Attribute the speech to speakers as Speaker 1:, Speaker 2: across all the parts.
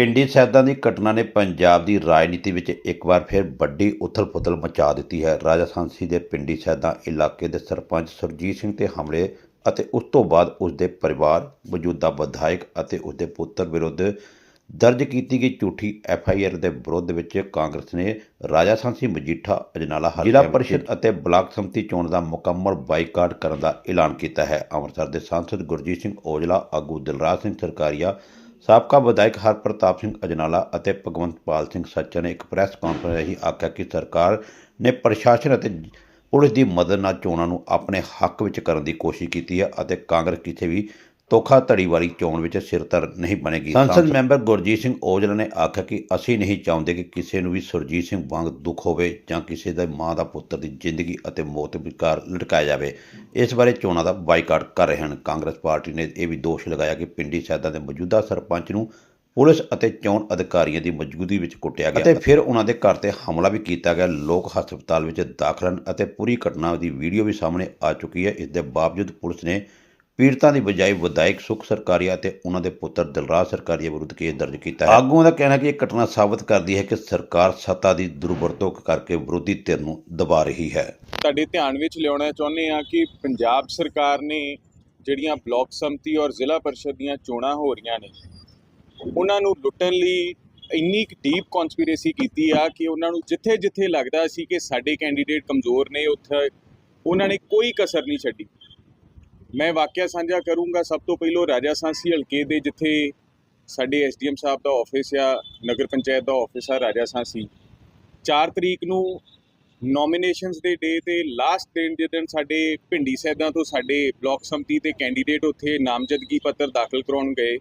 Speaker 1: ਪਿੰਡੀ ਸੈਦਾਂ ਦੀ ਘਟਨਾ ਨੇ ਪੰਜਾਬ ਦੀ ਰਾਜਨੀਤੀ ਵਿੱਚ ਇੱਕ ਵਾਰ ਫਿਰ ਵੱਡੀ ਉਥਲ-ਪੁਥਲ ਮਚਾ ਦਿੱਤੀ ਹੈ। ਰਾਜਾ ਸਾਂਸੀ ਦੇ ਪਿੰਡੀ ਸੈਦਾਂ ਇਲਾਕੇ ਦੇ ਸਰਪੰਚ ਸੁਰਜੀਤ ਸਿੰਘ ਤੇ ਹਮਲੇ ਅਤੇ ਉਸ ਤੋਂ ਬਾਅਦ ਉਸ ਦੇ ਪਰਿਵਾਰ ਮੌਜੂਦਾ ਵਿਧਾਇਕ ਅਤੇ ਉਸ ਦੇ ਪੁੱਤਰ ਵਿਰੁੱਧ ਦਰਜ ਕੀਤੀ ਗਈ ਝੂਠੀ ਐਫ ਆਈ ਆਰ ਦੇ ਵਿਰੋਧ ਵਿੱਚ ਕਾਂਗਰਸ ਨੇ ਰਾਜਾ ਸਾਂਸੀ ਮਜੀਠਾ ਅਜਨਾਲਾ ਜ਼ਿਲ੍ਹਾ ਪਰਿਸ਼ਦ ਅਤੇ ਬਲਾਕ ਸੰਮਤੀ ਚੋਣ ਦਾ ਮੁਕੰਮਲ ਬਾਈਕਾਟ ਕਰਨ ਦਾ ਐਲਾਨ ਕੀਤਾ ਹੈ। ਅੰਮ੍ਰਿਤਸਰ ਦੇ ਸਾਂਸਦ ਗੁਰਜੀਤ ਸਿੰਘ ਔਜਲਾ ਆਗੂ ਦਿਲਰਾਜ ਸਿੰਘ ਸਰਕਾਰੀਆ ਸਾਬਕਾ ਵਿਧਾਇਕ ਹਰਪ੍ਰਤਾਪ ਸਿੰਘ ਅਜਨਾਲਾ ਅਤੇ ਭਗਵੰਤਪਾਲ ਸਿੰਘ ਸੱਚਾ ਨੇ ਇੱਕ ਪ੍ਰੈਸ ਕਾਨਫਰੰਸ ਰਾਹੀਂ ਆਖਿਆ ਕਿ ਸਰਕਾਰ ਨੇ ਪ੍ਰਸ਼ਾਸਨ ਅਤੇ ਪੁਲਿਸ ਦੀ ਮਦਦ ਨਾਲ ਚੋਣਾਂ ਨੂੰ ਆਪਣੇ ਹੱਕ ਵਿੱਚ ਕਰਨ ਦੀ ਕੋਸ਼ਿਸ਼ ਕੀਤੀ ਹੈ ਅਤੇ ਕਾਂਗਰਸ ਕਿਸੇ ਵੀ ਧੋਖਾਧੜੀ ਵਾਲੀ ਚੋਣ ਵਿੱਚ ਸਿਰਤਰ ਨਹੀਂ ਬਣੇਗੀ। ਸੰਸਦ ਮੈਂਬਰ ਗੁਰਜੀਤ ਸਿੰਘ ਔਜਲਾ ਨੇ ਆਖਿਆ ਕਿ ਅਸੀਂ ਨਹੀਂ ਚਾਹੁੰਦੇ ਕਿ ਕਿਸੇ ਨੂੰ ਵੀ ਸੁਰਜੀਤ ਸਿੰਘ ਵਾਂਗ ਦੁੱਖ ਹੋਵੇ ਜਾਂ ਕਿਸੇ ਦਾ ਮਾਂ ਦਾ ਪੁੱਤਰ ਦੀ ਜ਼ਿੰਦਗੀ ਅਤੇ ਮੌਤ ਵਿਚਕਾਰ ਲਟਕਾਇਆ ਜਾਵੇ। ਇਸ ਬਾਰੇ ਚੋਣਾਂ ਦਾ ਬਾਈਕਾਟ ਕਰ ਰਹੇ ਹਨ। ਕਾਂਗਰਸ ਪਾਰਟੀ ਨੇ ਇਹ ਵੀ ਦੋਸ਼ ਲਗਾਇਆ ਕਿ ਪਿੰਡੀ ਸੈਦਾਂ ਦੇ ਮੌਜੂਦਾ ਸਰਪੰਚ ਨੂੰ ਪੁਲਿਸ ਅਤੇ ਚੋਣ ਅਧਿਕਾਰੀਆਂ ਦੀ ਮੌਜੂਦਗੀ ਵਿੱਚ ਕੁੱਟਿਆ ਗਿਆ। ਅਤੇ ਫਿਰ ਉਹਨਾਂ ਦੇ ਘਰ ਤੇ ਹਮਲਾ ਵੀ ਕੀਤਾ ਗਿਆ। ਲੋਕ ਹਸਪਤਾਲ ਵਿੱਚ ਦਾਖਲ ਹਨ ਅਤੇ ਪੂਰੀ ਘਟਨਾ ਦੀ ਵੀਡੀਓ ਵੀ ਸਾਹਮਣੇ ਆ ਚੁੱਕੀ ਹੈ। ਇਸ ਦੇ ਬਾਵਜੂਦ ਪੁਲਿਸ ਨੇ ਪੀੜਤਾਂ ਦੀ ਬਜਾਏ ਵਿਧਾਇਕ ਸੁਖ ਸਰਕਾਰੀਆ ਅਤੇ ਉਹਨਾਂ ਦੇ ਪੁੱਤਰ ਦਿਲਰਾਜ ਸਰਕਾਰੀਆ ਵਿਰੁੱਧ ਕੇਸ ਦਰਜ ਕੀਤਾ ਹੈ। ਆਗੂਆਂ ਦਾ ਕਹਿਣਾ ਹੈ ਕਿ ਇਹ ਘਟਨਾ ਸਾਬਤ ਕਰਦੀ ਹੈ ਕਿ ਸਰਕਾਰ ਸੱਤਾ ਦੀ ਦੁਰਵਰਤੋਂ ਕਰਕੇ ਵਿਰੋਧੀ ਧਿਰ ਨੂੰ ਦਬਾ ਰਹੀ ਹੈ।
Speaker 2: ਤੁਹਾਡੇ ਧਿਆਨ ਵਿੱਚ ਲਿਆਉਣਾ ਚਾਹੁੰਦੇ ਹਾਂ ਕਿ ਪੰਜਾਬ ਸਰਕਾਰ ਨੇ ਜਿਹੜੀਆਂ ਬਲਾਕ ਸੰਮਤੀ ਔਰ ਜ਼ਿਲ੍ਹਾ ਪਰਿਸ਼ਦ ਦੀਆਂ ਚੋਣਾਂ ਹੋ ਰਹੀਆਂ ਨੇ, ਉਹਨਾਂ ਨੂੰ ਲੁੱਟਣ ਲਈ ਇੰਨੀ ਡੀਪ ਕਨਸਪੀਰੇਸੀ ਕੀਤੀ ਆ ਕਿ ਉਹਨਾਂ ਨੂੰ ਜਿੱਥੇ ਜਿੱਥੇ ਲੱਗਦਾ ਸੀ ਕਿ ਸਾਡੇ ਕੈਂਡੀਡੇਟ ਕਮਜ਼ੋਰ ਨੇ ਉੱਥੇ, ਉਹਨਾਂ ਨੇ ਕੋਈ ਕਸਰ ਨਹੀਂ ਛੱਡੀ। ਮੈਂ ਵਾਕਿਆ ਸਾਂਝਾ ਕਰੂੰਗਾ ਸਭ ਤੋਂ ਪਹਿਲਾਂ ਰਾਜਾ ਸਾਂਸੀ ਹਲਕੇ ਦੇ ਜਿੱਥੇ ਸਾਡੇ ਐਸਡੀਐਮ ਸਾਹਿਬ ਦਾ ਆਫਿਸ ਆ, ਨਗਰ ਪੰਚਾਇਤ ਦਾ ਆਫਿਸ ਆ ਰਾਜਾ ਸਾਂਸੀ। 4 ਤਰੀਕ ਨੂੰ ਨੋਮੀਨੇਸ਼ਨਸ ਦੇ ਡੇ ਤੇ ਲਾਸਟ ਦਿਨ ਜਦੋਂ ਸਾਡੇ ਭਿੰਡੀ ਸੈਦਾਂ ਤੋਂ ਸਾਡੇ ਬਲਾਕ ਸੰਮਤੀ ਦੇ ਕੈਂਡੀਡੇਟ ਉੱਥੇ ਨਾਮਜ਼ਦਗੀ ਪੱਤਰ ਦਾਖਲ ਕਰਾਉਣ ਗਏ।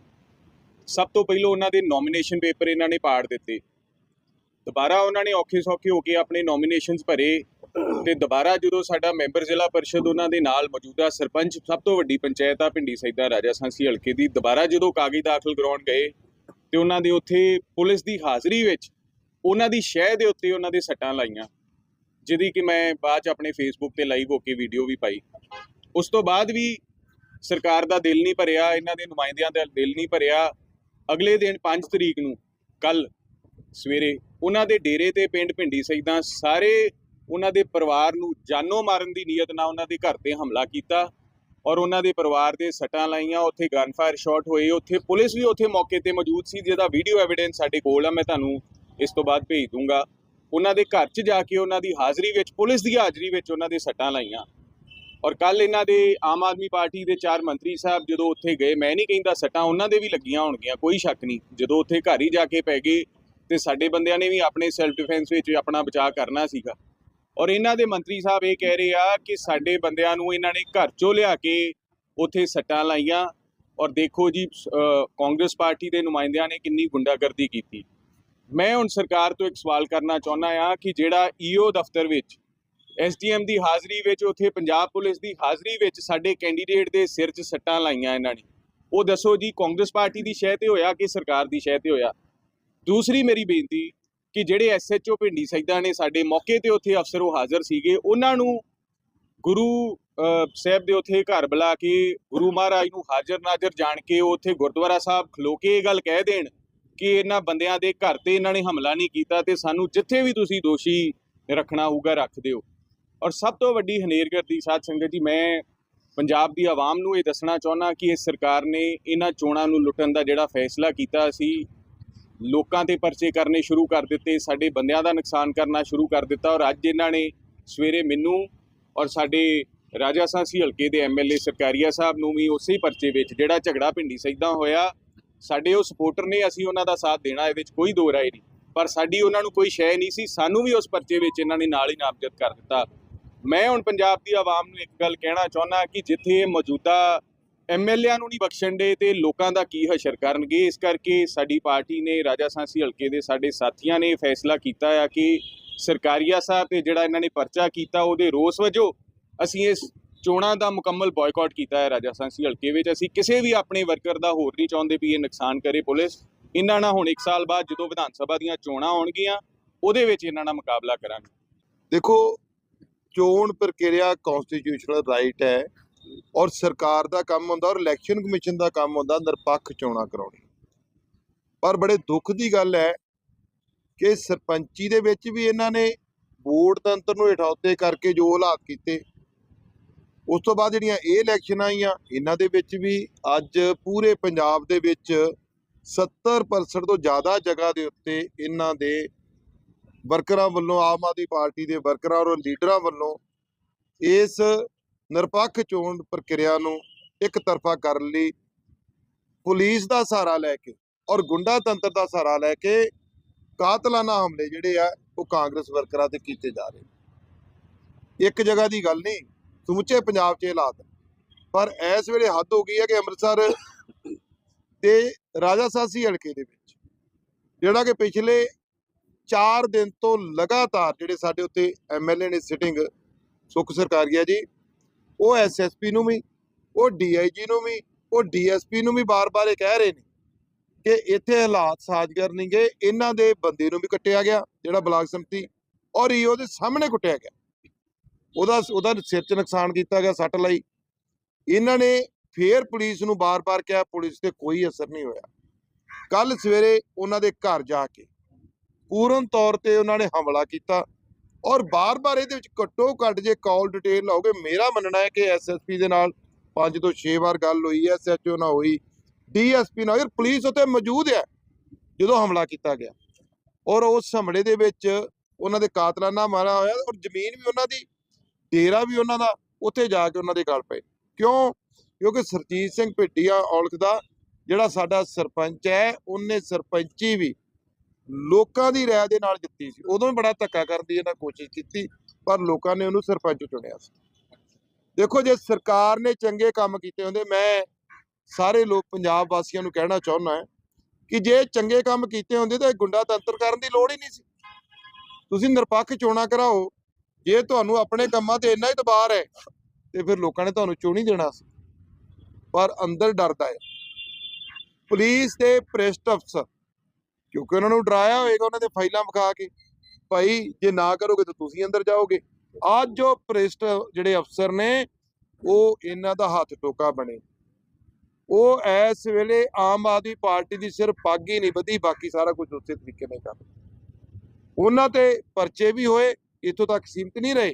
Speaker 2: ਸਭ ਤੋਂ ਪਹਿਲਾਂ ਉਹਨਾਂ ਦੇ ਨੋਮੀਨੇਸ਼ਨ ਪੇਪਰ ਇਹਨਾਂ ਨੇ ਪਾੜ ਦਿੱਤੇ। ਦੁਬਾਰਾ ਉਹਨਾਂ ਨੇ ਔਖੇ ਸੌਖੇ ਹੋ ਕੇ ਆਪਣੇ ਨੋਮੀਨੇਸ਼ਨਸ ਭਰੇ। ਤੇ ਦੁਬਾਰਾ ਜਦੋਂ ਸਾਡਾ ਮੈਂਬਰ ਜ਼ਿਲ੍ਹਾ ਪਰਿਸ਼ਦ ਉਹਨਾਂ ਦੇ ਨਾਲ ਮੌਜੂਦਾ ਸਰਪੰਚ, ਸਭ ਤੋਂ ਵੱਡੀ ਪੰਚਾਇਤ ਆ, ਭਿੰਡੀ ਸੈਦਾ ਰਾਜਾ ਸਾਂਸੀ ਹਲਕੇ ਦੀ, ਦੁਬਾਰਾ ਜਦੋਂ ਕਾਗਜ਼ ਦਾਖਲ ਕਰਾਉਣ ਗਏ ਤੇ ਉਹਨਾਂ ਦੇ ਉੱਥੇ ਪੁਲਿਸ ਦੀ ਹਾਜ਼ਰੀ ਵਿੱਚ ਉਹਨਾਂ ਦੀ ਸ਼ਹਿ ਦੇ ਉੱਤੇ ਉਹਨਾਂ ਦੇ ਸੱਟਾਂ ਲਾਈਆਂ, ਜਿਹਦੀ ਕਿ ਮੈਂ ਬਾਅਦ ਚ ਆਪਣੇ ਫੇਸਬੁੱਕ ਤੇ ਲਾਈਵ ਹੋ ਕੇ ਵੀਡੀਓ ਵੀ ਪਾਈ। ਉਸ ਤੋਂ ਬਾਅਦ ਵੀ ਸਰਕਾਰ ਦਾ ਦਿਲ ਨਹੀਂ ਭਰਿਆ, ਇਹਨਾਂ ਦੇ ਨੁਮਾਇੰਦਿਆਂ ਦਾ ਦਿਲ ਨਹੀਂ ਭਰਿਆ। ਅਗਲੇ ਦਿਨ 5 ਤਰੀਕ ਨੂੰ ਕੱਲ ਸਵੇਰੇ ਉਹਨਾਂ ਦੇ ਡੇਰੇ ਤੇ ਪਿੰਡ ਭਿੰਡੀ ਸੈਦਾਂ ਸਾਰੇ ਉਹਨਾਂ ਦੇ ਪਰਿਵਾਰ ਨੂੰ ਜਾਨੋਂ ਮਾਰਨ ਦੀ ਨੀਅਤ ਨਾਲ ਉਹਨਾਂ ਦੇ ਘਰ ਤੇ ਹਮਲਾ ਕੀਤਾ ਔਰ ਉਹਨਾਂ ਦੇ ਪਰਿਵਾਰ ਦੇ ਸੱਟਾਂ ਲਾਈਆਂ, ਉੱਥੇ ਗਨ ਫਾਇਰ ਸ਼ਾਟ ਹੋਏ, ਉੱਥੇ ਪੁਲਿਸ ਵੀ ਉੱਥੇ ਮੌਕੇ ਤੇ ਮੌਜੂਦ ਸੀ, ਜਿਹਦਾ ਵੀਡੀਓ ਐਵੀਡੈਂਸ ਸਾਡੇ ਕੋਲ ਆ, ਮੈਂ ਤੁਹਾਨੂੰ ਇਸ ਤੋਂ ਬਾਅਦ ਭੇਜ ਦੂੰਗਾ। ਉਹਨਾਂ ਦੇ ਘਰ 'ਚ ਜਾ ਕੇ ਉਹਨਾਂ ਦੀ ਹਾਜ਼ਰੀ ਵਿੱਚ, ਪੁਲਿਸ ਦੀ ਹਾਜ਼ਰੀ ਵਿੱਚ ਉਹਨਾਂ ਦੇ ਸੱਟਾਂ ਲਾਈਆਂ। ਔਰ ਕੱਲ ਇਹਨਾਂ ਦੇ ਆਮ ਆਦਮੀ ਪਾਰਟੀ ਦੇ ਚਾਰ ਮੰਤਰੀ ਸਾਹਿਬ ਜਦੋਂ ਉੱਥੇ ਗਏ, ਮੈਂ ਨਹੀਂ ਕਹਿੰਦਾ ਸੱਟਾਂ ਉਹਨਾਂ ਦੇ ਵੀ ਲੱਗੀਆਂ ਹੋਣਗੀਆਂ, ਕੋਈ ਸ਼ੱਕ ਨਹੀਂ। ਜਦੋਂ ਉੱਥੇ ਘਰ ਹੀ ਜਾ ਕੇ ਪੈ ਗਏ ਤੇ ਸਾਡੇ ਬੰਦਿਆਂ ਨੇ ਵੀ ਆਪਣੇ ਸੈਲਫ ਡਿਫੈਂਸ ਵਿੱਚ ਆਪਣਾ ਬਚਾਅ ਕਰਨਾ ਸੀਗਾ। ਔਰ ਇਹਨਾਂ ਦੇ ਮੰਤਰੀ ਸਾਹਿਬ ਇਹ ਕਹਿ ਰਹੇ ਆ ਕਿ ਸਾਡੇ ਬੰਦਿਆਂ ਨੂੰ ਇਹਨਾਂ ਨੇ ਘਰ ਚੋਂ ਲਿਆ ਕੇ ਉੱਥੇ ਸੱਟਾਂ ਲਾਈਆਂ। ਔਰ ਦੇਖੋ ਜੀ ਕਾਂਗਰਸ ਪਾਰਟੀ ਦੇ ਨੁਮਾਇੰਦਿਆਂ ਨੇ ਕਿੰਨੀ ਗੁੰਡਾਗਰਦੀ ਕੀਤੀ। ਮੈਂ ਹੁਣ ਸਰਕਾਰ ਤੋਂ ਇੱਕ ਸਵਾਲ ਕਰਨਾ ਚਾਹੁੰਦਾ ਆ ਕਿ ਜਿਹੜਾ ਈਓ ਦਫ਼ਤਰ ਵਿੱਚ ਐਸਡੀਐਮ ਦੀ ਹਾਜ਼ਰੀ ਵਿੱਚ, ਉੱਥੇ ਪੰਜਾਬ ਪੁਲਿਸ ਦੀ ਹਾਜ਼ਰੀ ਵਿੱਚ ਸਾਡੇ ਕੈਂਡੀਡੇਟ ਦੇ ਸਿਰ 'ਚ ਸੱਟਾਂ ਲਾਈਆਂ ਇਹਨਾਂ ਨੇ। ਉਹ ਦੱਸੋ ਜੀ, ਕਾਂਗਰਸ ਪਾਰਟੀ ਦੀ ਸ਼ਹਿ ਤੇ ਹੋਇਆ ਕਿ ਸਰਕਾਰ ਦੀ ਸ਼ਹਿ ਤੇ ਹੋਇਆ? ਦੂਸਰੀ ਮੇਰੀ ਬੇਨਤੀ ਕਿ ਜਿਹੜੇ ਐਸਐਚਓ ਭਿੰਡੀ ਸੈਦਾ ਨੇ ਸਾਡੇ ਮੌਕੇ ਤੇ ਉੱਥੇ ਅਫਸਰ ਉਹ ਹਾਜ਼ਰ ਸੀਗੇ, ਉਹਨਾਂ ਨੂੰ ਗੁਰੂ ਸਾਹਿਬ ਦੇ ਉੱਥੇ ਘਰ ਬੁਲਾ ਕੇ ਗੁਰੂ ਮਹਾਰਾਜ ਨੂੰ ਹਾਜ਼ਰ ਨਾਜ਼ਰ ਜਾਣ ਕੇ ਉਹ ਉੱਥੇ ਗੁਰਦੁਆਰਾ ਸਾਹਿਬ ਖਲੋ ਕੇ ਇਹ ਗੱਲ ਕਹਿ ਦੇਣ ਕਿ ਇਹਨਾਂ ਬੰਦਿਆਂ ਦੇ ਘਰ ਤੇ ਇਹਨਾਂ ਨੇ ਹਮਲਾ ਨਹੀਂ ਕੀਤਾ ਤੇ ਸਾਨੂੰ ਜਿੱਥੇ ਵੀ ਤੁਸੀਂ ਦੋਸ਼ੀ ਰੱਖਣਾ ਹੋਊਗਾ ਰੱਖ ਦਿਓ। ਔਰ ਸਭ ਤੋਂ ਵੱਡੀ ਹਨੇਰਗਰਦੀ ਸਾਧ ਸੰਗਤ ਜੀ, ਮੈਂ ਪੰਜਾਬ ਦੀ ਆਵਾਮ ਨੂੰ ਇਹ ਦੱਸਣਾ ਚਾਹੁੰਦਾ ਕਿ ਇਸ ਸਰਕਾਰ ਨੇ ਇਹਨਾਂ ਚੋਣਾਂ ਨੂੰ ਲੁੱਟਣ ਦਾ ਜਿਹੜਾ ਫੈਸਲਾ ਕੀਤਾ ਸੀ ਲੋਕਾਂ ਤੇ ਪਰਚੇ ਕਰਨੇ ਸ਼ੁਰੂ ਕਰ ਦਿੱਤੇ, ਸਾਡੇ ਬੰਦਿਆਂ ਦਾ ਨੁਕਸਾਨ ਕਰਨਾ ਸ਼ੁਰੂ ਕਰ ਦਿੱਤਾ ਔਰ ਅੱਜ ਇਹਨਾਂ ਨੇ ਸਵੇਰੇ ਮੈਨੂੰ ਔਰ ਸਾਡੇ ਰਾਜਾ ਸਾਂਸੀ ਹਲਕੇ ਦੇ ਐਮਐਲਏ ਸਰਕਾਰੀਆ ਸਾਹਿਬ ਨੂੰ ਵੀ ਉਸੇ ਪਰਚੇ ਵਿੱਚ ਜਿਹੜਾ ਝਗੜਾ ਭਿੰਡੀ ਸੈਦਾਂ ਹੋਇਆ, ਸਾਡੇ ਉਹ ਸਪੋਰਟਰ ਨੇ ਅਸੀਂ ਉਹਨਾਂ ਦਾ ਸਾਥ ਦੇਣਾ, ਇਹਦੇ ਵਿੱਚ ਕੋਈ ਦੋ ਰਾਏ ਨਹੀਂ। ਪਰ ਸਾਡੀ ਉਹਨਾਂ ਨੂੰ ਕੋਈ ਸ਼ੈ ਨਹੀਂ ਸੀ, ਸਾਨੂੰ ਵੀ ਉਸ ਪਰਚੇ ਵਿੱਚ ਇਹਨਾਂ ਨੇ ਨਾਲ ਹੀ ਨਾਮਜ਼ਦ ਕਰ ਦਿੱਤਾ। ਮੈਂ ਹੁਣ ਪੰਜਾਬ ਦੀ ਆਵਾਮ ਨੂੰ ਇੱਕ ਗੱਲ ਕਹਿਣਾ ਚਾਹੁੰਦਾ ਕਿ ਜਿੱਥੇ ਮੌਜੂਦਾ ਐਮਐਲਏਆਂ ਨੂੰ ਨਹੀਂ ਬਖਸ਼ਣ ਦੇ ਤੇ ਲੋਕਾਂ ਦਾ ਕੀ ਹਸ਼ਰ ਕਰਨਗੇ? ਇਸ ਕਰਕੇ ਸਾਡੀ ਪਾਰਟੀ ਨੇ ਰਾਜਾ ਸਾਂਸੀ ਹਲਕੇ ਦੇ ਸਾਡੇ ਸਾਥੀਆਂ ਨੇ ਫੈਸਲਾ ਕੀਤਾ ਆ ਕਿ ਸਰਕਾਰੀਆ ਸਾਹਿਬ ਤੇ ਜਿਹੜਾ ਇਹਨਾਂ ਨੇ ਪਰਚਾ ਕੀਤਾ, ਉਹਦੇ ਰੋਸ ਵਜੋਂ ਅਸੀਂ ਇਸ ਚੋਣਾਂ ਦਾ ਮੁਕੰਮਲ ਬਾਇਕਾਟ ਕੀਤਾ ਹੈ ਰਾਜਾ ਸਾਂਸੀ ਹਲਕੇ ਵਿੱਚ। ਅਸੀਂ ਕਿਸੇ ਵੀ ਆਪਣੇ ਵਰਕਰ ਦਾ ਹੋਰ ਨਹੀਂ ਚਾਹੁੰਦੇ ਵੀ ਇਹ ਨੁਕਸਾਨ ਕਰੇ ਪੁਲਿਸ। ਇਹਨਾਂ ਨਾਲ ਹੁਣ 1 ਸਾਲ ਬਾਅਦ ਜਦੋਂ ਵਿਧਾਨ ਸਭਾ ਦੀਆਂ ਚੋਣਾਂ ਆਉਣਗੀਆਂ, ਉਹਦੇ ਵਿੱਚ ਇਹਨਾਂ ਨਾਲ ਮੁਕਾਬਲਾ ਕਰਾਂਗੇ।
Speaker 3: ਦੇਖੋ, ਚੋਣ ਪ੍ਰਕਿਰਿਆ ਕਨਸਟੀਟਿਊਸ਼ਨਲ ਰਾਈਟ ਹੈ। ਔਰ ਸਰਕਾਰ ਦਾ ਕੰਮ ਹੁੰਦਾ ਔਰ ਇਲੈਕਸ਼ਨ ਕਮਿਸ਼ਨ ਦਾ ਕੰਮ ਹੁੰਦਾ, ਨਿਰਪੱਖ ਚੋਣਾਂ ਕਰਾਉਣੀ ਪਰ ਬੜੇ ਦੁੱਖ ਦੀ ਗੱਲ ਹੈ ਕਿ ਸਰਪੰਚੀ ਦੇ ਵਿੱਚ ਵੀ ਇਹਨਾਂ ਨੇ ਵੋਟ ਤੰਤਰ ਨੂੰ ਹਟਾਉਤੇ ਕਰਕੇ ਜੋ ਹਾਲਾਤ ਕੀਤੇ, ਉਸ ਤੋਂ ਬਾਅਦ ਜਿਹੜੀਆਂ ਇਹ ਇਲੈਕਸ਼ਨਾਂ ਆਈਆਂ, ਇਹਨਾਂ ਦੇ ਵਿੱਚ ਵੀ ਅੱਜ ਪੂਰੇ ਪੰਜਾਬ ਦੇ ਵਿੱਚ 70% ਤੋਂ ਜ਼ਿਆਦਾ ਜਗ੍ਹਾ ਦੇ ਉੱਤੇ ਇਹਨਾਂ ਦੇ ਵਰਕਰਾਂ ਵੱਲੋਂ ਆਮ ਆਦਮੀ ਪਾਰਟੀ ਦੇ ਵਰਕਰਾਂ ਔਰ ਲੀਡਰਾਂ ਵੱਲੋਂ ਇਸ ਨਿਰਪੱਖ ਚੋਣ ਪ੍ਰਕਿਰਿਆ ਨੂੰ ਇੱਕ ਤਰਫਾ ਕਰਨ ਲਈ, ਪੁਲਿਸ ਦਾ ਸਹਾਰਾ ਲੈ ਕੇ ਔਰ ਗੁੰਡਾ ਤੰਤਰ ਦਾ ਸਹਾਰਾ ਲੈ ਕੇ ਕਾਤਲਾਨਾ ਹਮਲੇ ਜਿਹੜੇ ਆ, ਉਹ ਕਾਂਗਰਸ ਵਰਕਰਾਂ ਤੇ ਕੀਤੇ ਜਾ ਰਹੇ ਨੇ। ਇੱਕ ਜਗ੍ਹਾ ਦੀ ਗੱਲ ਨਹੀਂ, ਸਮੁੱਚੇ ਪੰਜਾਬ 'ਚ ਹਾਲਾਤ ਪਰ ਇਸ ਵੇਲੇ ਹੱਦ ਹੋ ਗਈ ਹੈ ਕਿ ਅੰਮ੍ਰਿਤਸਰ ਤੇ ਰਾਜਾ ਸਾਸੀ ਹਲਕੇ ਦੇ ਵਿੱਚ, ਜਿਹੜਾ ਕਿ ਪਿਛਲੇ 4 ਦਿਨ ਤੋਂ ਲਗਾਤਾਰ ਜਿਹੜੇ ਸਾਡੇ ਉੱਤੇ ਐਮਐਲਏ ਨੇ ਸਿਟਿੰਗ ਸੁਖ ਸਰਕਾਰੀਆ ਜੀ ਉਹ ਐਸਐਸਪੀ ਨੂੰ ਵੀ, ਉਹ ਡੀਆਈਜੀ ਨੂੰ ਵੀ, ਉਹ ਡੀਐਸਪੀ ਨੂੰ ਵੀ ਬਾਰ-ਬਾਰ ਇਹ ਕਹਿ ਰਹੇ ਨੇ ਕਿ ਇੱਥੇ ਹਾਲਾਤ ਸਾਜ਼ਗਰ ਨਹੀਂਗੇ ਇਹਨਾਂ ਦੇ ਬੰਦੇ ਨੂੰ ਵੀ ਕੱਟਿਆ ਗਿਆ, ਜਿਹੜਾ ਬਲਾਕ ਸੰਮਤੀ, ਔਰ ਈਓ ਉਹਦੇ ਸਾਹਮਣੇ ਕੁੱਟਿਆ ਗਿਆ। ਉਹਦਾ ਉਹਦਾ ਸਿਰ 'ਚ ਨੁਕਸਾਨ ਕੀਤਾ ਗਿਆ ਸੱਟ ਲਈ। ਇਹਨਾਂ ਨੇ ਫੇਰ ਪੁਲਿਸ ਨੂੰ ਬਾਰ-ਬਾਰ ਕਿਹਾ, ਪੁਲਿਸ ਤੇ ਕੋਈ ਅਸਰ ਨਹੀਂ ਹੋਇਆ। ਕੱਲ ਸਵੇਰੇ ਉਹਨਾਂ ਦੇ ਘਰ ਜਾ ਕੇ ਪੂਰਨ ਤੌਰ ਤੇ ਉਹਨਾਂ ਨੇ ਹਮਲਾ ਕੀਤਾ। ਔਰ ਬਾਰ-ਬਾਰ ਇਹਦੇ ਵਿੱਚ ਘੱਟੋ ਘੱਟ ਜੇ ਕਾਲ ਡਿਟੇਲ ਲਾਓਗੇ ਮੇਰਾ ਮੰਨਣਾ ਹੈ ਕਿ ਐਸਐਸਪੀ ਦੇ ਨਾਲ ਪੰਜ ਤੋਂ 6 ਵਾਰ ਗੱਲ ਹੋਈ ਹੈ ਐਸਐਚਓ ਨਾਲ ਹੋਈ ਡੀਐਸਪੀ ਨਾਲ ਯਾਰ ਪੁਲਿਸ ਉੱਤੇ ਮੌਜੂਦ ਹੈ, ਜਦੋਂ ਹਮਲਾ ਕੀਤਾ ਗਿਆ। ਔਰ ਉਸ ਹਮਲੇ ਦੇ ਵਿੱਚ ਉਹਨਾਂ ਦੇ ਕਾਤਲਾਨਾ ਮਾਰਿਆ ਹੋਇਆ ਔਰ ਜ਼ਮੀਨ ਵੀ ਉਹਨਾਂ ਦੀ, ਡੇਰਾ ਵੀ ਉਹਨਾਂ ਦਾ, ਉੱਥੇ ਜਾ ਕੇ ਉਹਨਾਂ ਦੇ ਗਲ ਪਏ। ਕਿਉਂ? ਕਿਉਂਕਿ ਸਰਜੀਤ ਸਿੰਘ ਭੇਟੀਆ ਔਲਖ ਦਾ ਜਿਹੜਾ ਸਾਡਾ ਸਰਪੰਚ ਹੈ, ਉਹਨੇ ਸਰਪੰਚੀ ਵੀ ਲੋਕਾਂ ਦੀ ਰਾਏ ਦੇ ਨਾਲ ਜਿੱਤੀ ਸੀ। ਉਦੋਂ ਵੀ ਬੜਾ ਧੱਕਾ ਕਰਨ ਦੀ ਇਹਨਾਂ ਕੋਸ਼ਿਸ਼ ਕੀਤੀ, ਪਰ ਲੋਕਾਂ ਨੇ ਉਹਨੂੰ ਸਰਪੰਚ ਚੁਣਿਆ ਸੀ। ਦੇਖੋ, ਜੇ ਸਰਕਾਰ ਨੇ ਚੰਗੇ ਕੰਮ ਕੀਤੇ ਹੁੰਦੇ, ਮੈਂ ਸਾਰੇ ਲੋਕ, ਪੰਜਾਬ ਵਾਸੀਆਂ ਨੂੰ ਕਹਿਣਾ ਚਾਹੁੰਦਾ ਹਾਂ ਕਿ ਜੇ ਚੰਗੇ ਕੰਮ ਕੀਤੇ ਹੁੰਦੇ ਤਾਂ ਇਹ ਗੁੰਡਾ ਤੰਤਰ ਕਰਨ ਦੀ ਲੋੜ ਹੀ ਨਹੀਂ ਸੀ। ਤੁਸੀਂ ਨਿਰਪੱਖ ਚੋਣਾਂ ਕਰਾਓ। ਜੇ ਤੁਹਾਨੂੰ ਆਪਣੇ ਕੰਮਾਂ ਤੇ ਇੰਨਾ ਹੀ ਦਬਾਅ ਹੈ, ਤੇ ਫਿਰ ਲੋਕਾਂ ਨੇ ਤੁਹਾਨੂੰ ਚੋਣ ਹੀ ਦੇਣਾ ਸੀ। ਪਰ ਅੰਦਰ ਡਰਦਾ ਹੈ। ਪੁਲਿਸ ਤੇ ਪ੍ਰੈਸਟ ਅਫਸਰ ਕਿਉਂਕਿ ਉਹਨਾਂ ਨੂੰ ਡਰਾਇਆ ਹੋਏਗਾ, ਉਹਨਾਂ ਦੇ ਫਾਈਲਾਂ ਵਿਖਾ ਕੇ। ਭਾਈ, ਜੇ ਨਾ ਕਰੋਗੇ ਤਾਂ ਤੁਸੀਂ ਅੰਦਰ ਜਾਓਗੇ। ਅੱਜ ਜੋ ਪ੍ਰੈਸਟ ਜਿਹੜੇ ਅਫਸਰ ਨੇ, ਉਹ ਇਹਨਾਂ ਦਾ ਹੱਥ ਟੋਕਾ ਬਣੇ। ਉਹ ਇਸ ਵੇਲੇ ਆਮ ਆਦਮੀ ਪਾਰਟੀ ਦੀ ਸਿਰਫ ਪੱਗ ਹੀ ਨਹੀਂ ਵਧੀ, ਬਾਕੀ ਸਾਰਾ ਕੁਝ ਉਸੇ ਤਰੀਕੇ ਨਾਲ ਕਰ ਉਹਨਾਂ ਤੇ ਪਰਚੇ ਵੀ ਹੋਏ, ਇੱਥੋਂ ਤੱਕ ਸੀਮਤ ਨਹੀਂ ਰਹੇ।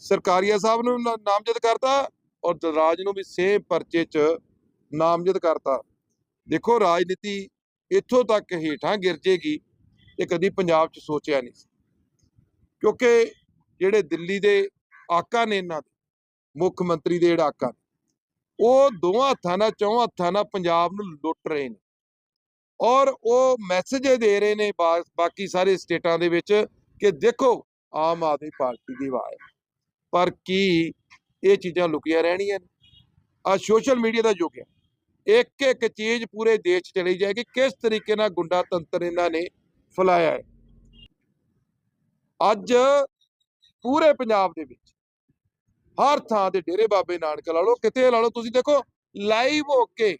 Speaker 3: ਸਰਕਾਰੀਆ ਸਾਹਿਬ ਨੂੰ ਨਾਮਜ਼ਦ ਕਰਤਾ ਔਰ ਦਰਾਜ ਨੂੰ ਵੀ ਸੇਮ ਪਰਚੇ 'ਚ ਨਾਮਜ਼ਦ ਕਰਤਾ। ਦੇਖੋ ਰਾਜਨੀਤੀ ਇੱਥੋਂ ਤੱਕ ਹੇਠਾਂ ਗਿਰ ਜੇਗੀ ਇਹ ਕਦੀ ਪੰਜਾਬ 'ਚ ਸੋਚਿਆ ਨਹੀਂ ਸੀ। ਕਿਉਂਕਿ ਜਿਹੜੇ ਦਿੱਲੀ ਦੇ ਆਕਾ ਨੇ ਇਹਨਾਂ ਦੇ, ਮੁੱਖ ਮੰਤਰੀ ਦੇ ਜਿਹੜਾ ਆਕਾ ਉਹ ਦੋਵਾਂ ਹੱਥਾਂ ਨਾਲ ਚੌਂ ਹੱਥਾਂ ਨਾਲ ਪੰਜਾਬ ਨੂੰ ਲੁੱਟ ਰਹੇ ਨੇ। ਔਰ ਉਹ ਮੈਸੇਜ ਦੇ ਰਹੇ ਨੇ ਬਾ- ਬਾਕੀ ਸਾਰੇ ਸਟੇਟਾਂ ਦੇ ਵਿੱਚ ਕਿ ਦੇਖੋ ਆਮ ਆਦਮੀ ਪਾਰਟੀ ਦੀ ਆਵਾਜ਼ ਪਰ ਕੀ ਇਹ ਚੀਜ਼ਾਂ ਲੁਕੀਆਂ ਰਹਿਣੀਆਂ ਨੇ? ਆ ਸੋਸ਼ਲ ਮੀਡੀਆ ਦਾ ਯੁੱਗ ਹੈ। ਇੱਕ ਇੱਕ ਚੀਜ਼ ਪੂਰੇ ਦੇਸ਼ 'ਚ ਚਲੀ ਜਾਏਗੀ। ਕਿਸ ਤਰੀਕੇ ਨਾਲ ਗੁੰਡਾ ਤੰਤਰ ਇਹਨਾਂ ਨੇ ਫੈਲਾਇਆ ਹੈ? ਅੱਜ ਪੂਰੇ ਪੰਜਾਬ ਦੇ ਵਿੱਚ ਹਰ ਥਾਂ ਤੇ ਡੇਰੇ ਬਾਬੇ ਨਾਨਕ ਲਾ ਲਓ, ਕਿਤੇ ਲਾ ਲਓ, ਤੁਸੀਂ ਦੇਖੋ ਲਾਈਵ ਹੋ ਕੇ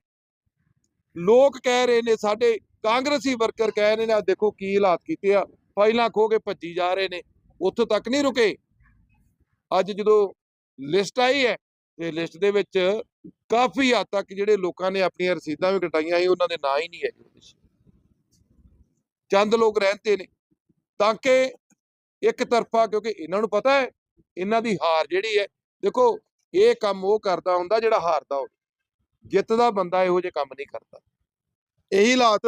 Speaker 3: ਲੋਕ ਕਹਿ ਰਹੇ ਨੇ, ਸਾਡੇ ਕਾਂਗਰਸੀ ਵਰਕਰ ਕਹਿ ਰਹੇ ਨੇ ਆ ਦੇਖੋ ਕੀ ਹਾਲਾਤ ਕੀਤੇ ਆ, ਫਾਈਲਾਂ ਖੋ ਕੇ ਭੱਜੀ ਜਾ ਰਹੇ ਨੇ, ਉੱਥੋਂ ਤੱਕ ਨਹੀਂ ਰੁਕੇ। ਅੱਜ ਜਦੋਂ ਲਿਸਟ ਆਈ ਹੈ, ਤੇ ਲਿਸਟ ਦੇ ਵਿੱਚ ਕਾਫੀ ਹੱਦ ਤੱਕ ਜਿਹੜੇ ਲੋਕਾਂ ਨੇ ਆਪਣੀਆਂ ਰਸੀਦਾਂ ਵੀ ਕਟਾਈਆਂ ਸੀ ਉਹਨਾਂ ਦੇ ਨਾਂ ਹੀ ਨਹੀਂ ਹੈਗੇ ਉਹਦੇ ਚੰਦ ਲੋਕ ਰਹਿੰਦੇ ਨੇ। ਤਾਂ ਕਿ ਇੱਕ ਤਰਫਾ ਕਿਉਂਕਿ ਇਹਨਾਂ ਨੂੰ ਪਤਾ ਹੈ ਇਹਨਾਂ ਦੀ ਹਾਰ ਜਿਹੜੀ ਹੈ ਦੇਖੋ ਇਹ ਕੰਮ ਉਹ ਕਰਦਾ ਹੁੰਦਾ ਜਿਹੜਾ ਹਾਰਦਾ ਹੋਵੇ। ਜਿੱਤਦਾ ਬੰਦਾ ਇਹੋ ਜਿਹੇ ਕੰਮ ਨਹੀਂ ਕਰਦਾ। ਇਹੀ ਹਾਲਾਤ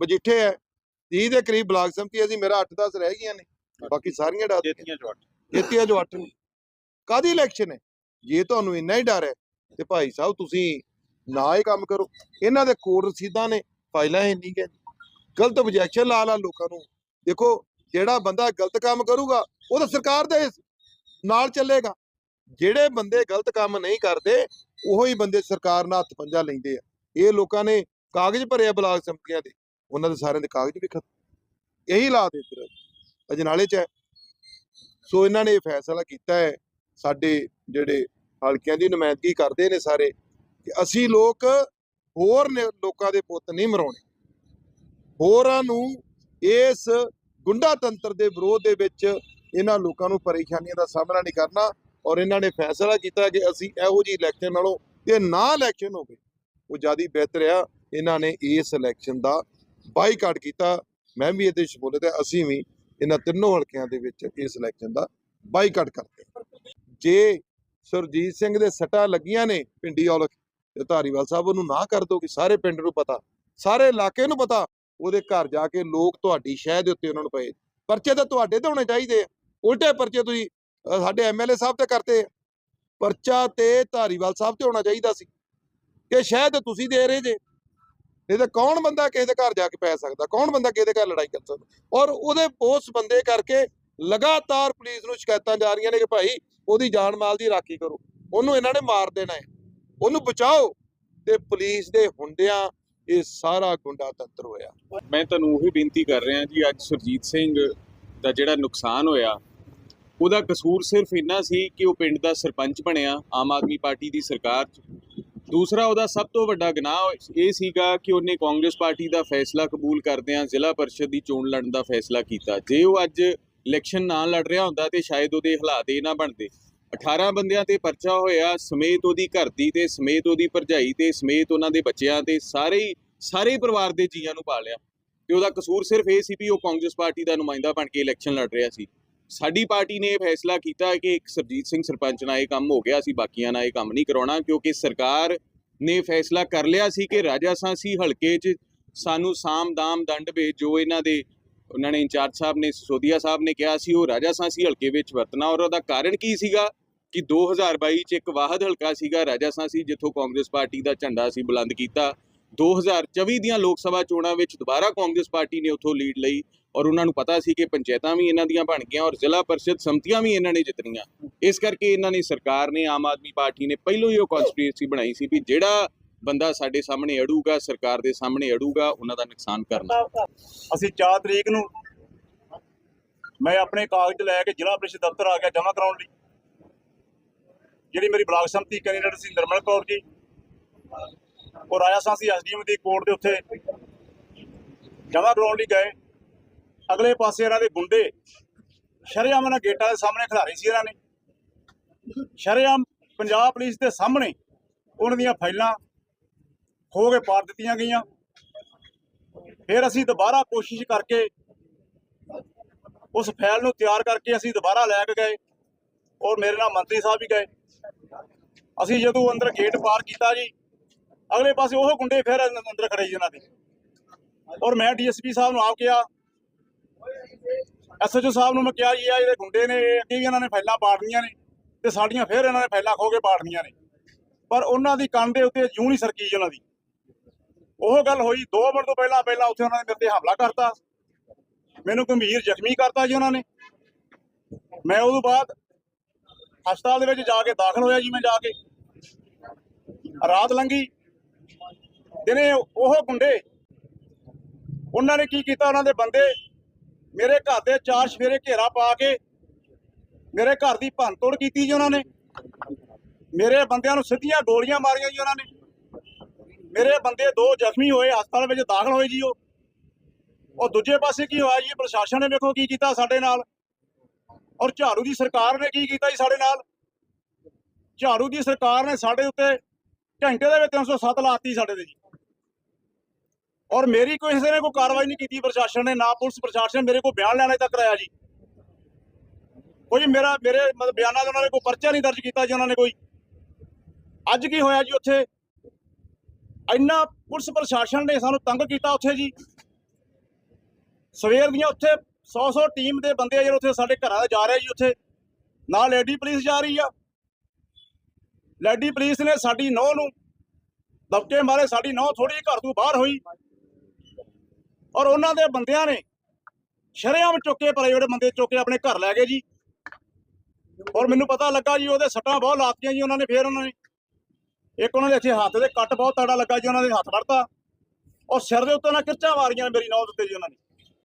Speaker 3: ਮਜੀਠੇ ਹੈ। 30 ਦੇ ਕਰੀਬ ਬਲਾਕ ਸੰਮਤੀ ਅਸੀਂ ਮੇਰਾ 8-10 ਰਹਿ ਗਈਆਂ ਨੇ। ਬਾਕੀ ਸਾਰੀਆਂ ਡਰ
Speaker 2: ਜੇਤੀਆਂ ਚੋਟ
Speaker 3: ਜੇਤੀਆਂ ਜੋ 8 ਨੇ। ਕਾਦੀ ਇਲੈਕਸ਼ਨ ਹੈ? ਜੇ ਤੁਹਾਨੂੰ ਇੰਨਾ ਹੀ ਡਰ ਹੈ ਤੇ ਭਾਈ ਸਾਹਿਬ ਤੁਸੀਂ ਨਾ ਇਹ ਕੰਮ ਕਰੋ। ਇਹਨਾਂ ਦੇ ਕੋਲ ਰਸੀਦਾਂ ਨੇ, ਫਾਈਲਾਂ ਹੈ ਨਹੀਂ ਗਏ ਗਲਤ objection ਲਾ ਲਾ ਲੋਕਾਂ ਨੂੰ। ਦੇਖੋ, ਜਿਹੜਾ ਬੰਦਾ ਗਲਤ ਕੰਮ ਕਰੂਗਾ, ਉਹ ਤਾਂ ਸਰਕਾਰ ਦੇ ਨਾਲ ਚੱਲੇਗਾ। ਜਿਹੜੇ ਬੰਦੇ ਗਲਤ ਕੰਮ ਨਹੀਂ ਕਰਦੇ, ਉਹੋ ਹੀ ਬੰਦੇ ਸਰਕਾਰ ਨਾਲ ਹੱਥ ਪੰਜਾ ਲੈਂਦੇ ਆ। ਇਹ ਲੋਕਾਂ ਨੇ ਕਾਗਜ਼ ਭਰਿਆ ਬਲਾਕ ਸੰਮਤੀਆਂ ਦੇ। ਉਹਨਾਂ ਦੇ ਸਾਰਿਆਂ ਦੇ ਕਾਗਜ਼ ਵੀ ਖਤਮ। ਇਹੀ ਹਾਲਾਤ ਇੱਧਰ ਅਜਨਾਲੇ ਚ ਹੈ। ਸੋ ਇਹਨਾਂ ਨੇ ਇਹ ਫੈਸਲਾ ਕੀਤਾ ਹੈ। ਸਾਡੇ ਜਿਹੜੇ ਹਲਕਿਆਂ ਦੀ ਨੁਮਾਇੰਦਗੀ ਕਰਦੇ ਨੇ ਸਾਰੇ, ਕਿ ਅਸੀਂ ਲੋਕ ਹੋਰ ਨੇ- ਲੋਕਾਂ ਦੇ ਪੁੱਤ ਨਹੀਂ ਮਰਾਉਣੇ। ਹੋਰਾਂ ਨੂੰ ਇਸ ਗੁੰਡਾ ਤੰਤਰ ਦੇ ਵਿਰੋਧ ਦੇ ਵਿੱਚ ਇਹਨਾਂ ਲੋਕਾਂ ਨੂੰ ਪਰੇਸ਼ਾਨੀਆਂ ਦਾ ਸਾਹਮਣਾ ਨਹੀਂ ਕਰਨਾ ਔਰ ਇਹਨਾਂ ਨੇ ਫੈਸਲਾ ਕੀਤਾ ਕਿ ਅਸੀਂ ਇਹੋ ਜਿਹੀ ਇਲੈਕਸ਼ਨ ਨਾਲੋਂ ਇਹ ਨਾ ਇਲੈਕਸ਼ਨ ਹੋਵੇ, ਉਹ ਜ਼ਿਆਦਾ ਬਿਹਤਰ ਆ। ਇਹਨਾਂ ਨੇ ਇਸ ਇਲੈਕਸ਼ਨ ਦਾ ਬਾਈਕਾਟ ਕੀਤਾ। ਮੈਂ ਵੀ ਇਹਦੇ ਸ਼ਮੂਲੀਅਤ ਹੈ ਅਸੀਂ ਵੀ ਇਹਨਾਂ ਤਿੰਨੋਂ ਹਲਕਿਆਂ ਦੇ ਵਿੱਚ ਇਸ ਇਲੈਕਸ਼ਨ ਦਾ ਬਾਈਕਾਟ ਕਰਦੇ ਜੇ ਸੁਰਜੀਤ ਸਿੰਘ ਦੇ ਸੱਟਾਂ ਲੱਗੀਆਂ ਨੇ ਪਿੰਡੀ ਔਲਖ ਤੇ ਧਾਰੀਵਾਲ ਸਾਹਿਬ ਉਹਨੂੰ ਨਾ ਕਰ ਦੋ ਕਿ ਸਾਰੇ ਪਿੰਡ ਨੂੰ ਪਤਾ, ਸਾਰੇ ਇਲਾਕੇ ਨੂੰ ਪਤਾ, ਉਹਦੇ ਘਰ ਜਾ ਕੇ ਲੋਕ ਤੁਹਾਡੀ ਸ਼ਹਿ ਦੇ ਉੱਤੇ ਉਹਨਾਂ ਨੂੰ ਪਏ, ਪਰਚੇ ਤਾਂ ਤੁਹਾਡੇ ਤੇ ਹੋਣੇ ਚਾਹੀਦੇ ਆ, ਉਲਟੇ ਪਰਚੇ ਤੁਸੀਂ ਸਾਡੇ ਐਮਐਲਏ ਸਾਹਿਬ ਤੇ ਕਰਤੇ ਆ, ਪਰਚਾ ਤੇ ਧਾਰੀਵਾਲ ਸਾਹਿਬ ਤੇ ਹੋਣਾ ਚਾਹੀਦਾ ਸੀ, ਕਿ ਸ਼ਾਇਦ ਤੁਸੀਂ ਦੇ ਰਹੇ ਜੇ, ਨਹੀਂ ਤਾਂ ਕੌਣ ਬੰਦਾ ਕਿਸੇ ਦੇ ਘਰ ਜਾ ਕੇ ਪੈ ਸਕਦਾ, ਕੌਣ ਬੰਦਾ ਕਿਸੇ ਦੇ ਘਰ ਲੜਾਈ ਕਰ ਸਕਦਾ, ਔਰ ਉਹਦੇ ਉਸ ਬੰਦੇ ਕਰਕੇ ਲਗਾਤਾਰ ਪੁਲਿਸ ਨੂੰ ਸ਼ਿਕਾਇਤਾਂ ਜਾ ਰਹੀਆਂ ਨੇ ਕਿ ਭਾਈ ਉਹਦੀ ਜਾਨ ਮਾਲ ਦੀ ਰਾਖੀ ਕਰੋ। ਉਹਨੂੰ ਇਹਨਾਂ ਨੇ ਮਾਰ ਦੇਣਾ ਹੈ। ਉਹਨੂੰ ਬਚਾਓ ਤੇ ਪੁਲਿਸ ਦੇ ਹੁੰਦਿਆਂ ਇਹ ਸਾਰਾ ਗੁੰਡਾ ਤੰਤਰ ਹੋਇਆ।
Speaker 2: ਮੈਂ ਤੁਹਾਨੂੰ ਉਹੀ ਬੇਨਤੀ ਕਰ ਰਿਹਾ ਜੀ, ਅੱਜ ਸੁਰਜੀਤ ਸਿੰਘ ਦਾ ਜਿਹੜਾ ਨੁਕਸਾਨ ਹੋਇਆ, ਉਹਦਾ ਕਸੂਰ ਸਿਰਫ ਇੰਨਾ ਸੀ ਕਿ ਉਹ ਪਿੰਡ ਦਾ ਸਰਪੰਚ ਬਣਿਆ, ਆਮ ਆਦਮੀ ਪਾਰਟੀ ਦੀ ਸਰਕਾਰ 'ਚ। ਦੂਸਰਾ, ਉਹਦਾ ਸਭ ਤੋਂ ਵੱਡਾ ਗੁਨਾਹ ਇਹ ਸੀਗਾ ਕਿ ਉਹਨੇ ਕਾਂਗਰਸ ਪਾਰਟੀ ਦਾ ਫੈਸਲਾ ਕਬੂਲ ਕਰਦਿਆਂ ਜ਼ਿਲ੍ਹਾ ਪਰਿਸ਼ਦ ਦੀ ਚੋਣ ਲੜਨ ਦਾ ਫੈਸਲਾ ਕੀਤਾ। ਜੇ ਉਹ ਅੱਜ ਇਲੈਕਸ਼ਨ ਨਾ ਲੜ ਰਿਹਾ ਹੁੰਦਾ ਤੇ ਸ਼ਾਇਦ ਉਹਦੇ ਹਾਲਾਤ ਇਹ ਨਾ ਬਣਦੇ। 18 ਬੰਦਿਆਂ ਤੇ ਪਰਚਾ ਹੋਇਆ, ਸਮੇਤ ਉਹਦੀ ਘਰ ਦੀ ਤੇ ਸਮੇਤ ਉਹਦੀ ਭਰਜਾਈ ਤੇ ਸਮੇਤ ਉਹਨਾਂ ਦੇ ਬੱਚਿਆਂ ਤੇ ਸਾਰੇ ਸਾਰੇ ਪਰਿਵਾਰ ਦੇ ਜੀਆਂ ਨੂੰ ਪਾਲਿਆ ਤੇ ਉਹਦਾ ਕਸੂਰ ਸਿਰਫ ਇਹ ਸੀ ਵੀ ਉਹ ਕਾਂਗਰਸ ਪਾਰਟੀ ਦਾ ਨੁਮਾਇੰਦਾ ਬਣ ਕੇ ਇਲੈਕਸ਼ਨ ਲੜ ਰਿਹਾ ਸੀ। ਸਾਡੀ ਪਾਰਟੀ ਨੇ ਇਹ ਫੈਸਲਾ ਕੀਤਾ ਕਿ ਇੱਕ ਸਰਜੀਤ ਸਿੰਘ ਸਰਪੰਚ ਨਾਲ ਇਹ ਕੰਮ ਹੋ ਗਿਆ ਸੀ ਬਾਕੀਆਂ ਨਾਲ ਇਹ ਕੰਮ ਨਹੀਂ ਕਰਾਉਣਾ, ਕਿਉਂਕਿ ਸਰਕਾਰ ਨੇ ਫੈਸਲਾ ਕਰ ਲਿਆ ਸੀ ਕਿ ਰਾਜਾ ਸਾਂਸੀ ਹਲਕੇ 'ਚ ਸਾਨੂੰ ਸਾਮ ਦਾਮ ਦੰਡ ਵੇ ਜੋ ਇਹਨਾਂ ਦੇ ਉਹਨਾਂ ਨੇ ਇੰਚਾਰਜ ਸਾਹਿਬ ਨੇ ਸੋਦੀਆ ਸਾਹਿਬ ਨੇ ਕਿਹਾ ਸੀ, ਉਹ ਰਾਜਾ ਸਾਂਸੀ ਹਲਕੇ ਵਿੱਚ ਵਰਤਣਾ ਔਰ ਉਹਦਾ ਕਾਰਨ ਕੀ ਸੀਗਾ? ਕਿ 2022 ਚ ਇੱਕ ਵਾਹਦ ਹਲਕਾ ਸੀਗਾ ਰਾਜਾ ਸਾਂਸੀ, ਜਿੱਥੋਂ ਕਾਂਗਰਸ ਪਾਰਟੀ ਦਾ ਝੰਡਾ ਸੀ ਬੁਲੰਦ ਕੀਤਾ। 2024 ਦੀਆਂ ਲੋਕ ਸਭਾ ਚੋਣਾਂ ਵਿੱਚ ਦੁਬਾਰਾ ਕਾਂਗਰਸ ਪਾਰਟੀ ਨੇ ਉੱਥੋਂ ਲੀਡ ਲਈ ਔਰ ਉਹਨਾਂ ਨੂੰ ਪਤਾ ਸੀ ਕਿ ਪੰਚਾਇਤਾਂ ਵੀ ਇਹਨਾਂ ਦੀਆਂ ਬਣ ਗਈਆਂ ਔਰ ਜ਼ਿਲ੍ਹਾ ਪਰਿਸ਼ਦ ਸੰਮਤੀਆਂ ਵੀ ਇਹਨਾਂ ਨੇ ਜਿੱਤਣੀਆਂ। ਇਸ ਕਰਕੇ ਇਹਨਾਂ ਨੇ ਸਰਕਾਰ ਨੇ, ਆਮ ਆਦਮੀ ਪਾਰਟੀ ਨੇ ਪਹਿਲੋਂ ਹੀ ਉਹ ਕਨਸਪੀਰੇਸੀ ਬਣਾਈ ਸੀ ਵੀ ਜਿਹੜਾ ਬੰਦਾ ਸਾਡੇ ਸਾਹਮਣੇ ਅੜੂਗਾ, ਸਰਕਾਰ ਦੇ ਸਾਹਮਣੇ ਅੜੂਗਾ, ਉਹਨਾਂ ਦਾ ਨੁਕਸਾਨ ਕਰਨਾ।
Speaker 4: ਅਸੀਂ 4 ਤਰੀਕ ਨੂੰ ਮੈਂ ਆਪਣੇ ਕਾਗਜ਼ ਲੈ ਕੇ ਜ਼ਿਲ੍ਹਾ ਪ੍ਰੀਸ਼ਦ ਦਫ਼ਤਰ ਆ ਗਿਆ ਜਮ੍ਹਾਂ ਕਰਾਉਣ ਲਈ। ਜਿਹੜੀ ਮੇਰੀ ਬਲਾਕ ਸੰਮਤੀ ਕੈਂਡੀਡੇਟ ਸੀ ਨਿਰਮਲ ਕੌਰ ਜੀ, ਉਹ ਰਾਜਾ ਸਾਂਸੀ ਐਸਡੀਐਮ ਦੀ ਕੋਰਟ ਦੇ ਉੱਤੇ ਜਮ੍ਹਾਂ ਕਰਾਉਣ ਲਈ ਗਏ। ਅਗਲੇ ਪਾਸੇ ਇਹਨਾਂ ਦੇ ਗੁੰਡੇ ਸ਼ਰੇਆਮ ਨਾਲ ਗੇਟਾਂ ਦੇ ਸਾਹਮਣੇ ਖਿਲਾਰੀ ਸੀ ਇਹਨਾਂ ਨੇ। ਸ਼ਰੇਆਮ ਪੰਜਾਬ ਪੁਲਿਸ ਦੇ ਸਾਹਮਣੇ ਉਹਨਾਂ ਦੀਆਂ ਫਾਈਲਾਂ ਖੋ ਕੇ ਪਾੜ ਦਿੱਤੀਆਂ ਗਈਆਂ। ਫਿਰ ਅਸੀਂ ਦੁਬਾਰਾ ਕੋਸ਼ਿਸ਼ ਕਰਕੇ ਉਸ ਫਾਈਲ ਨੂੰ ਤਿਆਰ ਕਰਕੇ ਅਸੀਂ ਦੁਬਾਰਾ ਲੈ ਕੇ ਗਏ ਔਰ ਮੇਰੇ ਨਾਲ ਮੰਤਰੀ ਸਾਹਿਬ ਵੀ ਗਏ। ਅਸੀਂ ਜਦੋਂ ਅੰਦਰ ਗੇਟ ਪਾਰ ਕੀਤਾ ਜੀ, ਅਗਲੇ ਪਾਸੇ ਉਹ ਗੁੰਡੇ ਫਿਰ ਅੰਦਰ ਖੜੇ ਜੀ ਉਹਨਾਂ ਦੇ। ਔਰ ਮੈਂ ਡੀਐਸਪੀ ਸਾਹਿਬ ਨੂੰ ਆਪ ਕਿਹਾ ਐਸਐਚਓ ਸਾਹਿਬ ਨੂੰ ਮੈਂ ਕਿਹਾ ਜੀ ਆ ਜਿਹੜੇ ਗੁੰਡੇ ਨੇ ਅੱਗੇ ਵੀ ਇਹਨਾਂ ਨੇ ਫਾਈਲਾਂ ਪਾੜਨੀਆਂ ਨੇ ਤੇ ਸਾਡੀਆਂ ਫਿਰ ਇਹਨਾਂ ਨੇ ਫਾਈਲਾਂ ਖੋ ਕੇ ਪਾੜਨੀਆਂ ਨੇ। ਪਰ ਉਹਨਾਂ ਦੀ ਕੰਨ ਦੇ ਉੱਤੇ ਜੂੰ ਨਹੀਂ ਸਰਕੀ ਜੀ ਉਹਨਾਂ ਦੀ। ਉਹ ਗੱਲ ਹੋਈ 2 ਮਿੰਟ ਤੋਂ ਪਹਿਲਾਂ ਪਹਿਲਾਂ ਉੱਥੇ ਉਹਨਾਂ ਨੇ ਮੇਰੇ ਤੇ ਹਮਲਾ ਕਰਤਾ। ਮੈਨੂੰ ਗੰਭੀਰ ਜ਼ਖਮੀ ਕਰਤਾ ਜੀ ਉਹਨਾਂ ਨੇ। ਮੈਂ ਉਦੋਂ ਬਾਅਦ ਹਸਪਤਾਲ ਦੇ ਵਿੱਚ ਜਾ ਕੇ ਦਾਖਲ ਹੋਇਆ ਜੀ ਮੈਂ ਜਾ ਕੇ। ਰਾਤ ਲੰਘੀ। ਦਿਨੇ ਉਹ ਗੁੰਡੇ, ਉਹਨਾਂ ਨੇ ਕੀ ਕੀਤਾ? ਉਹਨਾਂ ਦੇ ਬੰਦੇ ਮੇਰੇ ਘਰ ਦੇ ਚਾਰ ਸਵੇਰੇ ਘੇਰਾ ਪਾ ਕੇ ਮੇਰੇ ਘਰ ਦੀ ਭੰਨਤੋੜ ਕੀਤੀ ਜੀ ਉਹਨਾਂ ਨੇ। ਮੇਰੇ ਬੰਦਿਆਂ ਨੂੰ ਸਿੱਧੀਆਂ ਗੋਲੀਆਂ ਮਾਰੀਆਂ ਜੀ ਉਹਨਾਂ ਨੇ। ਮੇਰੇ ਬੰਦੇ ਦੋ ਜ਼ਖਮੀ ਹੋਏ, ਹਸਪਤਾਲ ਵਿੱਚ ਦਾਖਲ ਹੋਏ ਜੀ ਉਹ। ਔਰ ਦੂਜੇ ਪਾਸੇ ਕੀ ਹੋਇਆ ਜੀ, ਪ੍ਰਸ਼ਾਸਨ ਨੇ ਵੇਖੋ ਕੀ ਕੀਤਾ ਸਾਡੇ ਨਾਲ। ਔਰ ਝਾੜੂ ਦੀ ਸਰਕਾਰ ਨੇ ਕੀ ਕੀਤਾ ਜੀ ਸਾਡੇ ਨਾਲ? ਝਾੜੂ ਦੀ ਸਰਕਾਰ ਨੇ ਸਾਡੇ ਉੱਤੇ ਘੰਟੇ ਦੇ ਵਿੱਚ 307 ਲਾਤੀ ਸਾਡੇ ਤੇ ਜੀ। ਔਰ ਮੇਰੀ ਕੋਈ ਕਿਸੇ ਨੇ ਕੋਈ ਕਾਰਵਾਈ ਨਹੀਂ ਕੀਤੀ ਪ੍ਰਸ਼ਾਸਨ ਨੇ, ਨਾ ਪੁਲਿਸ ਪ੍ਰਸ਼ਾਸਨ ਨੇ ਮੇਰੇ ਕੋਲ ਬਿਆਨ ਲੈਣੇ ਤੱਕ ਕਰਾਇਆ ਜੀ। ਕੋਈ ਮੇਰਾ, ਮੇਰੇ ਮਤਲਬ ਬਿਆਨਾਂ ਦੇ ਉਹਨਾਂ ਨੇ ਕੋਈ ਪਰਚਾ ਨਹੀਂ ਦਰਜ ਕੀਤਾ ਜੀ ਉਹਨਾਂ ਨੇ ਕੋਈ। ਅੱਜ ਕੀ ਹੋਇਆ ਜੀ ਉੱਥੇ? ਇੰਨਾ ਪੁਲਿਸ ਪ੍ਰਸ਼ਾਸਨ ਨੇ ਸਾਨੂੰ ਤੰਗ ਕੀਤਾ ਉੱਥੇ ਜੀ। ਸਵੇਰ ਦੀਆਂ ਉੱਥੇ 100-100 ਟੀਮ ਦੇ ਬੰਦੇ ਜਿਹੜੇ ਉੱਥੇ ਸਾਡੇ ਘਰਾਂ ਦੇ ਜਾ ਰਹੇ ਜੀ ਉੱਥੇ। ਨਾਲ ਲੇਡੀ ਪੁਲਿਸ ਜਾ ਰਹੀ ਆ। ਲੇਡੀ ਪੁਲਿਸ ਨੇ ਸਾਡੀ ਨੌ ਨੂੰ ਦਬਕੇ ਮਾਰੇ, ਸਾਡੀ ਨੌ ਥੋੜੀ ਘਰ ਤੋਂ ਬਾਹਰ ਹੋਈ। ਔਰ ਉਹਨਾਂ ਦੇ ਬੰਦਿਆਂ ਨੇ ਸ਼ਰੇਆਮ ਚੁੱਕੇ ਪਰੇ ਜਿਹੜੇ ਬੰਦੇ ਚੁੱਕ ਕੇ ਆਪਣੇ ਘਰ ਲੈ ਗਏ ਜੀ। ਔਰ ਮੈਨੂੰ ਪਤਾ ਲੱਗਾ ਜੀ ਉਹਦੇ ਸੱਟਾਂ ਬਹੁਤ ਲਾਤੀਆਂ ਜੀ ਉਹਨਾਂ ਨੇ, ਫੇਰ ਉਹਨਾਂ ਨੇ ਇੱਕ ਉਹਨਾਂ ਦੇ ਇੱਥੇ ਹੱਥ ਦੇ ਕੱਟ ਬਹੁਤ ਤੜਾ ਲੱਗਾ ਜੀ, ਉਹਨਾਂ ਦੇ ਹੱਥ ਵੜਤਾ। ਔਰ ਸਿਰ ਦੇ ਉੱਤੇ ਉਹਨਾਂ ਕਿਰਚਾਂ ਮਾਰੀਆਂ ਮੇਰੀ ਨੌ ਦੇ ਉੱਤੇ ਜੀ ਉਹਨਾਂ ਨੇ।